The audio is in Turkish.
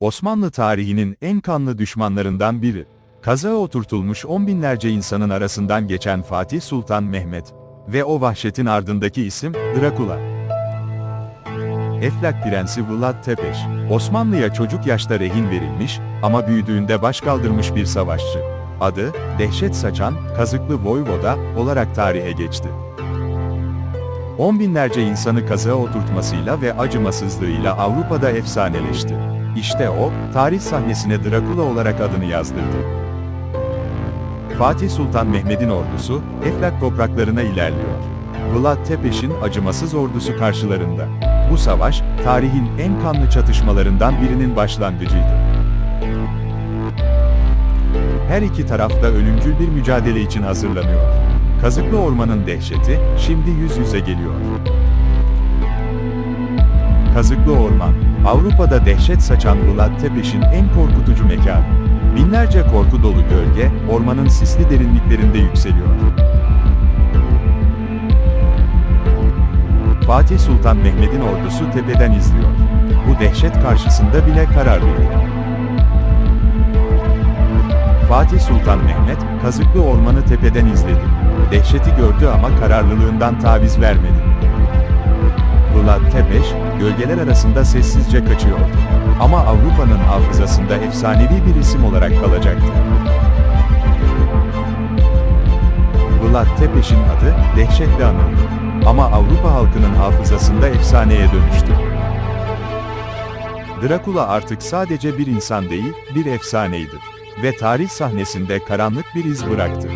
Osmanlı tarihinin en kanlı düşmanlarından biri. Kazağa oturtulmuş on binlerce insanın arasından geçen Fatih Sultan Mehmet ve o vahşetin ardındaki isim Drakula. Eflak Prensi Vlad Tepeş, Osmanlı'ya çocuk yaşta rehin verilmiş ama büyüdüğünde baş kaldırmış bir savaşçı. Adı, dehşet saçan, kazıklı Voyvoda olarak tarihe geçti. On binlerce insanı kazığa oturtmasıyla ve acımasızlığıyla Avrupa'da efsaneleşti. İşte o, tarih sahnesine Drakula olarak adını yazdırdı. Fatih Sultan Mehmet'in ordusu, Eflak topraklarına ilerliyor. Vlad Tepeş'in acımasız ordusu karşılarında. Bu savaş, tarihin en kanlı çatışmalarından birinin başlangıcıydı. Her iki tarafta ölümcül bir mücadele için hazırlanıyor. Kazıklı Orman'ın dehşeti, şimdi yüz yüze geliyor. Kazıklı Orman, Avrupa'da dehşet saçan Vlad Tepeş'in en korkutucu mekanı. Binlerce korku dolu gölge, ormanın sisli derinliklerinde yükseliyor. Fatih Sultan Mehmet'in ordusu tepeden izliyor. Bu dehşet karşısında bile kararlıydı. Fatih Sultan Mehmet, Kazıklı Orman'ı tepeden izledi. Dehşeti gördü ama kararlılığından taviz vermedi. Vlad Tepeş, gölgeler arasında sessizce kaçıyordu. Ama Avrupa'nın hafızasında efsanevi bir isim olarak kalacaktı. Vlad Tepeş'in adı, dehşetle anıldı. Ama Avrupa halkının hafızasında efsaneye dönüştü. Drakula artık sadece bir insan değil, bir efsaneydi. Ve tarih sahnesinde karanlık bir iz bıraktı.